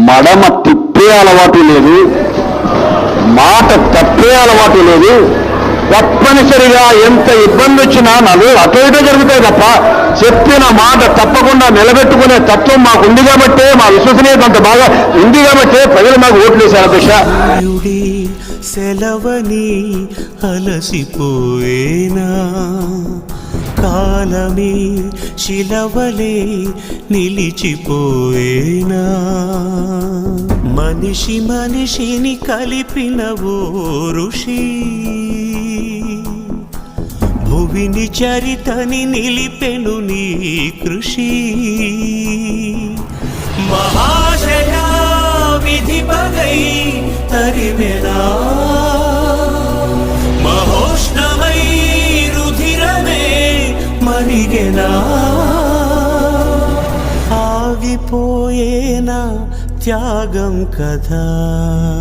మడమ తిప్పే అలవాటు లేదు మాట తప్పే అలవాటు లేదు. తప్పనిసరిగా ఎంత ఇబ్బంది వచ్చినా నలు అటు జరుగుతాయి తప్ప చెప్పిన మాట తప్పకుండా నిలబెట్టుకునే తత్వం మాకు ఉంది కాబట్టే మా విశ్వసనీయత అంత బాగా ఉంది కాబట్టే ప్రజలు మాకు ఓట్లు వేశారు అధ్యక్ష. సెలవని అలసిపోయేనా? కాలమే శిలవలే నిలిచిపోయేనా? మనిషి మనిషిని కలిపిన ఓ ఋషి. భువిని చరితని నిలిపెను నీ కృషి. మహాశయ విధి పగై తరిమెనా మహోష్ణమై రుధిరమే మరిగెనా. ఆగిపోయేనా త్యాగం కదా